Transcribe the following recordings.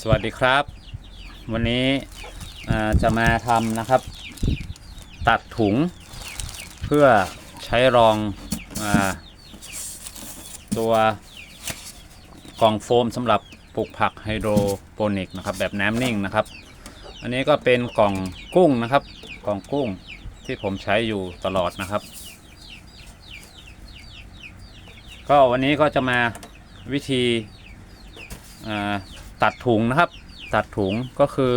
สวัสดีครับ วันนี้จะมาทำนะครับ ตัดถุง เพื่อใช้รองอตัวกล่องโฟมสำหรับปลูกผักไฮโดรโปนิกนะครับแบบน้ำนิ่งนะครับ อันนี้ก็เป็นกล่องกุ้งนะครับ กล่องกุ้งที่ผมใช้อยู่ตลอดนะครับ ก็วันนี้ก็จะมาวิธีอ่า ตัดถุงนะครับ ตัดถุงก็คือ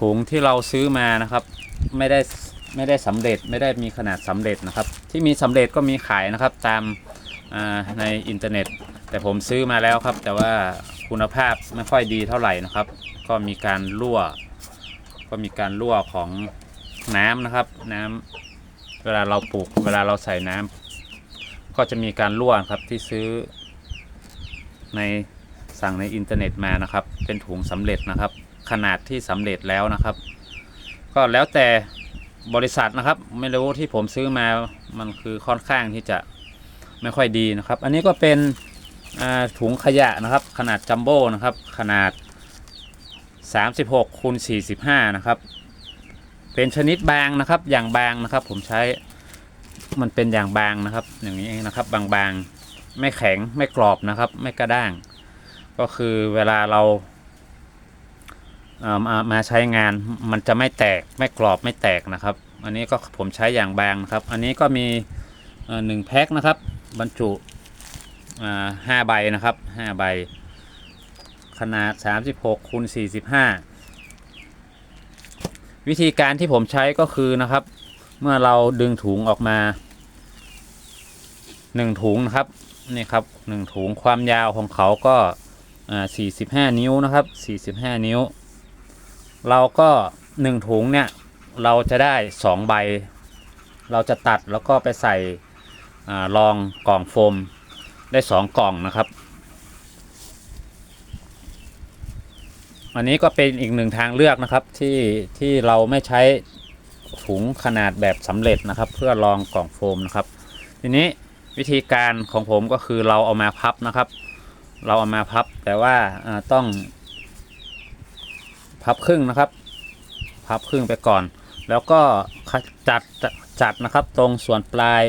ถุงที่เราซื้อมานะครับ ไม่ได้ไม่ได้สำเร็จไม่ได้มีขนาดสำเร็จนะครับ ที่มีสำเร็จก็มีขายนะครับตามในอินเทอร์เน็ต แต่ผมซื้อมาแล้วครับ แต่ว่าคุณภาพไม่ค่อยดีเท่าไหร่นะครับ ก็มีการรั่ว ก็มีการรั่วของน้ำนะครับ น้ำเวลาเราปลูกเวลาเราใส่น้ำก็จะมีการรั่วครับที่ซื้อใน สั่งในอินเทอร์เน็ตมานะครับ เป็นถุงสำเร็จนะครับ ขนาดที่สำเร็จแล้วนะครับ ก็แล้วแต่บริษัทนะครับ ไม่รู้ที่ผมซื้อมามันคือค่อนข้างที่จะไม่ค่อยดีนะครับ อันนี้ก็เป็นถุงขยะนะครับ ขนาดจัมโบ้นะครับ ขนาด 36คูณ45 นะครับ เป็นชนิดบางนะครับ อย่างบางนะครับ ผมใช้มันเป็นอย่างบางนะครับ อย่างนี้นะครับ บางๆ ไม่แข็งไม่กรอบนะครับ ไม่กระด้าง ก็คือเวลาเราเอ่อมามาใช้งานมันจะไม่แตกไม่กรอบไม่แตกนะครับ อันนี้ก็ผมใช้อย่างบางนะครับ อันนี้ก็มีหนึ่งแพ็คนะครับ บรรจุห้าใบนะครับห้าใบ ขนาด 36คูณ45 วิธีการที่ผมใช้ก็คือนะครับ เมื่อเราดึงถุงออกมา1ถุงนะครับนี่ครับ1ถุงความยาวของเขาก็ อ่า45นิ้วนะครับ45นิ้ว เราก็1ถุงเนี่ยเราจะได้2ใบ เราจะตัดแล้วก็ไปใส่อารองกล่องโฟมได้2กล่องนะครับ อันนี้ก็เป็นอีกหนึ่งทางเลือกนะครับที่ที่เราไม่ใช้ถุงขนาดแบบสำเร็จนะครับ เพื่อรองกล่องโฟมนะครับ ทีนี้วิธีการของผมก็คือเราเอามาพับนะครับ เราเอามาพับแต่ว่าต้อง พับครึ่งนะครับ พับครึ่งไปก่อน แล้วก็จัดจัดจดนะครับตรงส่วนปลาย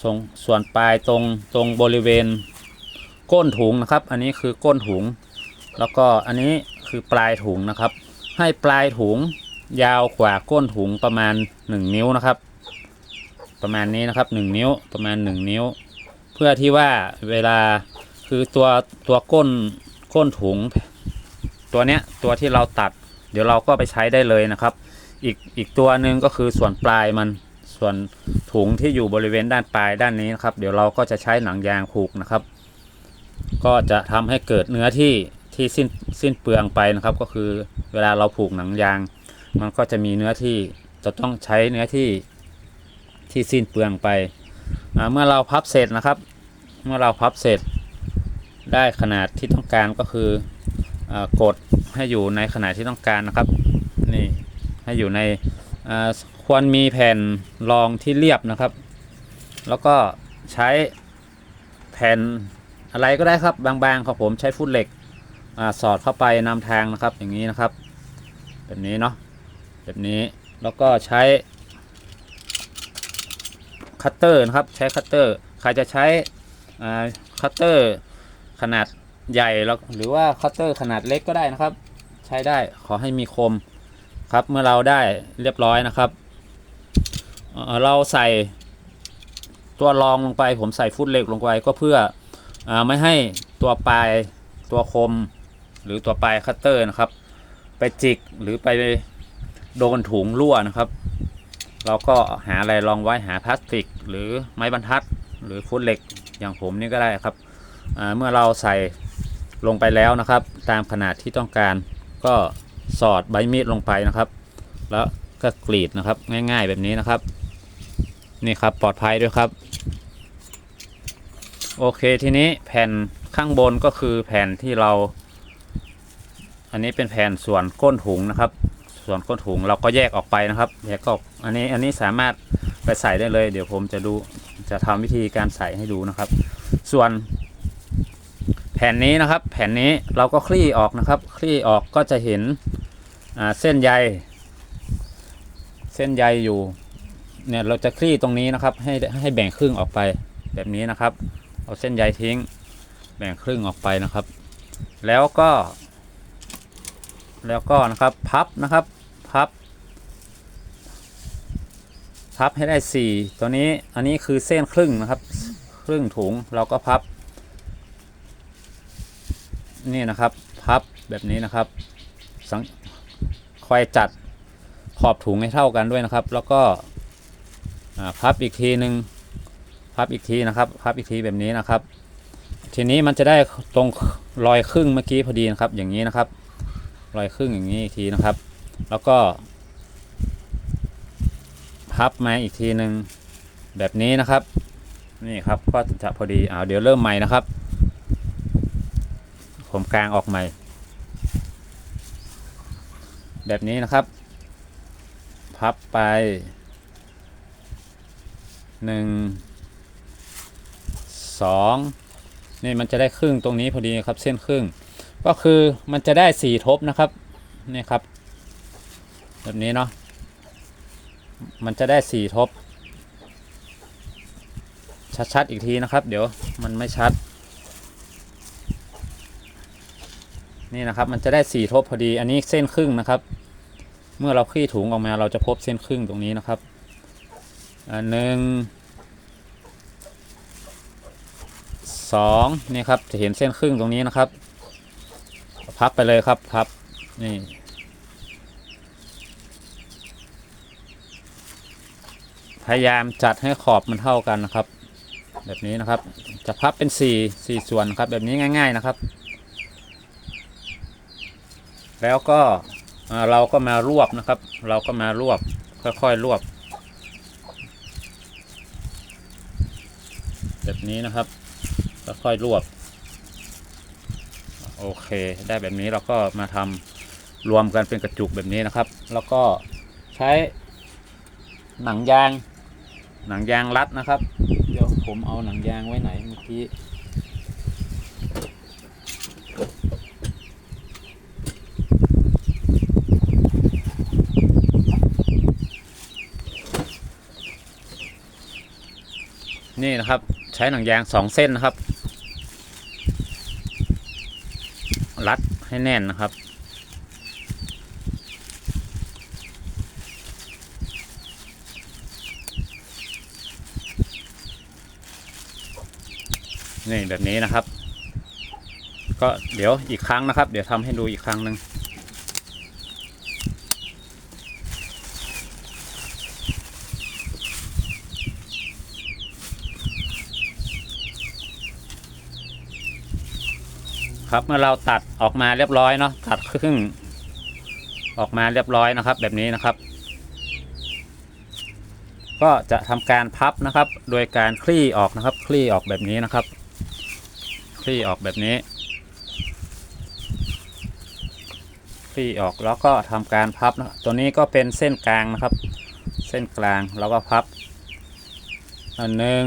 ส่วนส่วนปลายตรงตรงบริเวณ ก้นถุงนะครับ อันนี้คือก้นถุง แล้วก็อันนี้คือปลายถุงนะครับ ให้ปลายถุงยาวกว่าก้นถุงประมาณ 1 นิ้วนะครับ ประมาณนี้นะครับ 1 นิ้วประมาณ 1 นิ้ว เพื่อที่ว่าเวลา คือตัวตัวก้นก้นถุง ตัวเนี้ยตัวที่เราตัด เดี๋ยวเราก็ไปใช้ได้เลยนะครับ อีกอีกตัวหนึ่งก็คือส่วนปลายมันส่วนถุงที่อยู่บริเวณด้านปลายด้านนี้นะครับ เดี๋ยวเราก็จะใช้หนังยางผูกนะครับ ก็จะทำให้เกิดเนื้อที่ที่สิ้นสิ้นเปลืองไปนะครับ ก็คือเวลาเราผูกหนังยาง มันก็จะมีเนื้อที่จะต้องใช้เนื้อที่ที่สิ้นเปลืองไป เมื่อเราพับเสร็จนะครับ เมื่อเราพับเสร็จ ได้ขนาดที่ต้องการก็คืออกดให้อยู่ในขนาดที่ต้องการนะครับนี่ให้อยู่ในควรมีแผ่นรองที่เรียบนะครับ แล้วก็ใช้แผ่นอะไรก็ได้ครับบางๆของผมใช้ฟุตเหล็กอสอดเข้าไปนำทางนะครับอย่างนี้นะครับ แบบนี้เนาะแบบนี้แล้วก็ใช้คัตเตอร์นะครับใช้คัตเตอร์ใครจะใช้คัตเตอร์ ขนาดใหญ่แล้วหรือว่าคัตเตอร์ขนาดเล็กก็ได้นะครับ ใช้ได้ขอให้มีคมครับเมื่อเราได้เรียบร้อยนะครับเเราใส่ตัวรองลงไป ผมใส่ฟุตเหล็กลงไปก็เพื่ออไม่ให้ตัวปลายตัวคม หรือตัวปลายคัตเตอร์นะครับ ไปจิกหรือไปโดนถุงรั่วนะครับ เราก็หาอะไรรองไว้หาพลาสติก หรือไม้บรรทัด หรือฟุตเหล็กอย่างผมนี่ก็ได้ครับ เมื่อเราใส่ลงไปแล้วนะครับ ตามขนาดที่ต้องการก็สอดใบมีดลงไปนะครับ แล้วก็กรีดนะครับง่าย ๆแบบนี้นะครับ นี่ครับปลอดภัยด้วยครับ โอเคทีนี้แผ่นข้างบนก็คือแผ่นที่เรา อันนี้เป็นแผ่นส่วนก้นถุงนะครับ ส่วนก้นถุงเราก็แยกออกไปนะครับแยกออกอันนี้อันนี้สามารถไปใส่ได้เลย เดี๋ยวผมจะดูจะทำวิธีการใส่ให้ดูนะครับ ส่วน แผ่นนี้นะครับ แผ่นนี้เราก็คลี่ออกนะครับ คลี่ออกก็จะเห็นเส้นใย เส้นใยอยู่เนี่ยเราจะคลี่ตรงนี้นะครับ ให้ให้แบ่งครึ่งออกไปแบบนี้นะครับ เอาเส้นใยทิ้ง แบ่งครึ่งออกไปนะครับ แล้วก็ แล้วก็นะครับพับนะครับพับ พับให้ได้สี่ตัวนี้อันนี้คือเส้นครึ่งนะครับ ครึ่งถุงเราก็พับ นี่นะครับพับแบบนี้นะครับสังคอยจัดขอบถุงให้เท่ากันด้วยนะครับ แล้วก็พับอีกทีหนึ่งพับอีกทีนะครับ พับอีกทีแบบนี้นะครับ ทีนี้มันจะได้ตรงรอยครึ่งเมื่อกี้พอดีนะครับ อย่างนี้นะครับ รอยครึ่งอย่างนี้อีกทีนะครับ แล้วก็ พับมาอีกทีหนึ่งแบบนี้นะครับ นี่ครับก็จะพอดีเอาเดี๋ยวเริ่มใหม่นะครับ ผมกลางออกใหม่ แบบนี้นะครับ พับไปหนึ่งสองนี่มันจะได้ครึ่งตรงนี้พอดีครับเส้นครึ่ง ก็คือมันจะได้สี่ทบนะครับนี่ครับ แบบนี้เนาะมันจะได้สี่ทบ ชัดๆอีกทีนะครับ เดี๋ยวมันไม่ชัด นี่นะครับ มันจะได้สี่ทบพอดี อันนี้เส้นครึ่งนะครับ เมื่อเราคลี่ถุงออกมาเราจะพบเส้นครึ่งตรงนี้นะครับอันหนึ่งสองนี่ครับจะเห็นเส้นครึ่งตรงนี้นะครับ พับไปเลยครับพับนี่พยายามจัดให้ขอบมันเท่ากันนะครับ แบบนี้นะครับ จะพับเป็น4 4ส่วนครับแบบนี้ง่าย ๆนะครับ แล้วก็เราก็มารวบนะครับ เราก็มารวบค่อยๆรวบแบบนี้นะครับค่อยๆรวบ โอเค ได้แบบนี้เราก็มาทำรวมกันเป็นกระจุกแบบนี้นะครับ แล้วก็ใช้หนังยาง หนังยางรัดนะครับ เดี๋ยวผมเอาหนังยางไว้ไหนเมื่อกี้ นี่นะครับ ใช้หนังยางสองเส้นนะครับ รัดให้แน่นนะครับ นี่แบบนี้นะครับ ก็เดี๋ยวอีกครั้งนะครับ เดี๋ยวทำให้ดูอีกครั้งหนึ่ง ครับเมื่อเราตัดออกมาเรียบร้อยเนาะตัดครึ่งออกมาเรียบร้อยนะครับ แบบนี้นะครับ ก็จะทำการพับนะครับ โดยการคลี่ออกนะครับ คลี่ออกแบบนี้นะครับ คลี่ออกแบบนี้ คลี่ออกแล้วก็ทำการพับนะตัวนี้ก็เป็นเส้นกลางนะครับ เส้นกลางแล้วก็พับอันหนึ่ง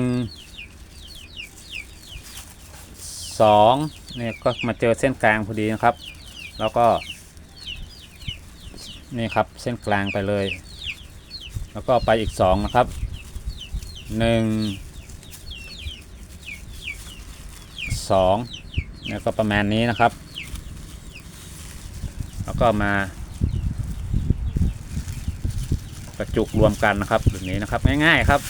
สอง นี่ยก็มาเจอเส้นกลางพอดีนะครับ แล้วก็ นี่ครับเส้นกลางไปเลย แล้วก็ไปอีกสองนะครับหนึ่งสองเนี่ยก็ประมาณนี้นะครับ แล้วก็มากระจุรวมกันนะครับแบบนี้นะครับง่ายๆครับ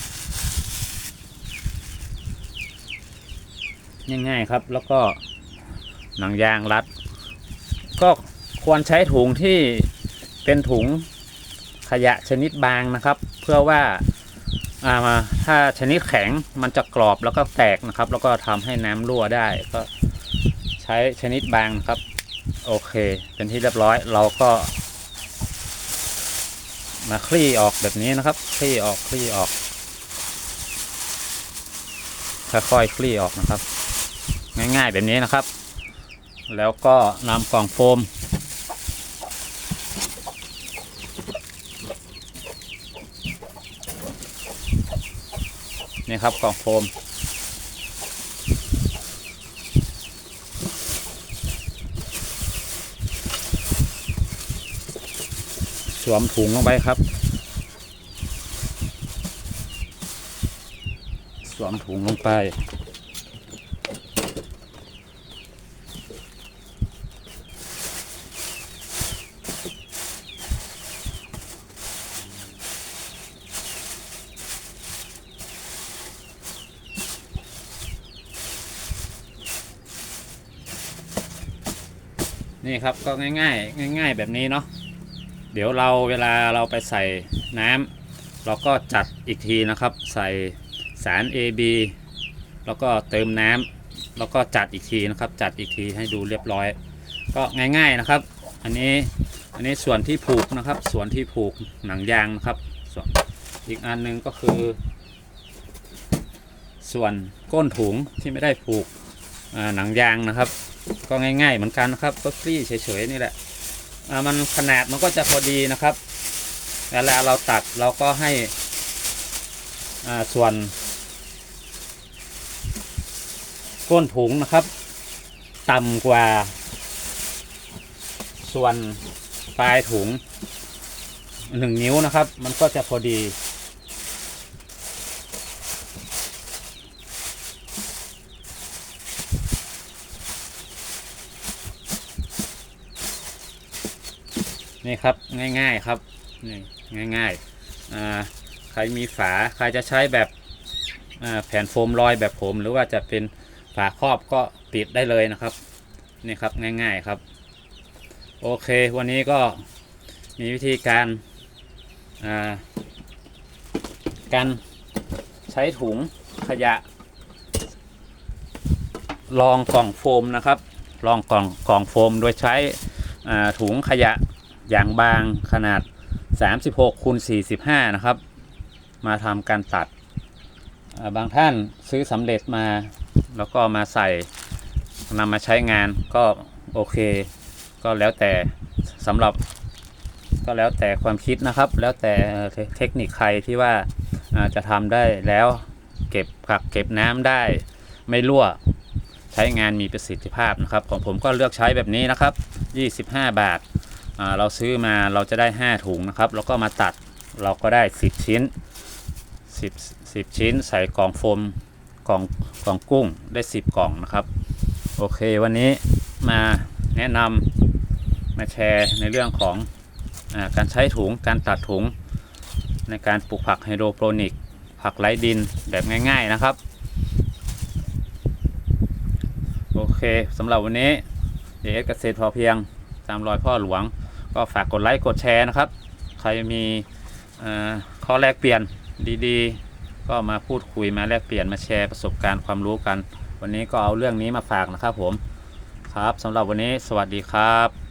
ง่ายๆครับแล้วก็ หนังยางรัด ก็ควรใช้ถุงที่เป็นถุงขยะชนิดบางนะครับ เพื่อว่าอามาถ้าชนิดแข็งมันจะกรอบแล้วก็แตกนะครับ แล้วก็ทำให้น้ำรั่วได้ก็ใช้ชนิดบางครับ โอเค เป็นที่เรียบร้อยเราก็ มาคลี่ออกแบบนี้นะครับ คลี่ออกคลี่ออกค่อยๆคลี่ออกนะครับ ง่ายๆแบบนี้นะครับ แล้วก็นำกล่องโฟม นี่ครับกล่องโฟม สวมถุงลงไปครับ สวมถุงลงไป นี่ครับก็ง่ายๆ ง่าย ๆ แบบนี้เนาะเดี๋ยวเราเวลาเราไปใส่น้ำเราก็จัดอีกทีนะครับ ใส่สาร AB แล้วก็เติมน้ำแล้วก็จัดอีกทีนะครับ จัดอีกทีให้ดูเรียบร้อย ก็ง่ายๆนะครับ อันนี้อันนี้ส่วนที่ผูกนะครับ ส่วนที่ผูกหนังยางนะครับส่วนอีกอันหนึงก็คือ ส่วนก้นถุงที่ไม่ได้ผูกหนังยางนะครับ ก็ง่ายๆเหมือนกันนะครับก็คลี่เฉยๆนี่แหละมันขนาดมันก็จะพอดีนะครับเวลาเราตัดเราก็ให้ส่วน ก้นถุงนะครับ ต่ำกว่า ส่วนปลายถุงหนึ่งนิ้วนะครับ มันก็จะพอดี นี่ครับง่ายๆครับนี่ง่ายๆอ่าใครมีฝาใครจะใช้แบบแผ่นโฟมลอยแบบผม หรือว่าจะเป็นฝาครอบก็ปิดได้เลยนะครับนี่ครับง่ายๆครับ โอเควันนี้ก็มีวิธีการการใช้ถุงขยะรองกล่องโฟมนะครับรองกล่องกล่องโฟมโดยใช้ถุงขยะ อย่างบางขนาด 36คูณ45 นะครับ มาทำการตัด บางท่านซื้อสำเร็จมา แล้วก็มาใส่นำมาใช้งานก็โอเค ก็แล้วแต่สำหรับก็แล้วแต่ความคิดนะครับ แล้วแต่เทคนิคใครที่ว่าจะทำได้แล้วเก็บกักเก็บน้ำได้ไม่รั่วใช้งานมีประสิทธิภาพนะครับ ของผมก็เลือกใช้แบบนี้นะครับ 25 บาทอ่า เราซื้อมาเราจะได้ 5 ถุงนะครับ แล้วก็มาตัดเราก็ได้ 10 ชิ้น 10 10 ชิ้น ใส่กล่องโฟมกล่องกล่องกุ้งได้ 10 กล่องนะครับ โอเควันนี้มาแนะนำมาแชร์ในเรื่องของอาการใช้ถุงการตัดถุง ในการปลูกผักไฮโดรโปรนิก ผักไร้ดินแบบง่าย ๆนะครับ โอเคสำหรับวันนี้เอเกษตรพอเพียงตามรอยพ่อหลวง ก็ฝากกดไลค์กดแชร์นะครับ ใครมีข้อแลกเปลี่ยนดีๆ ก็มาพูดคุยมาแลกเปลี่ยนมาแชร์ประสบการณ์ความรู้กัน วันนี้ก็เอาเรื่องนี้มาฝากนะครับผมครับสำหรับวันนี้สวัสดีครับ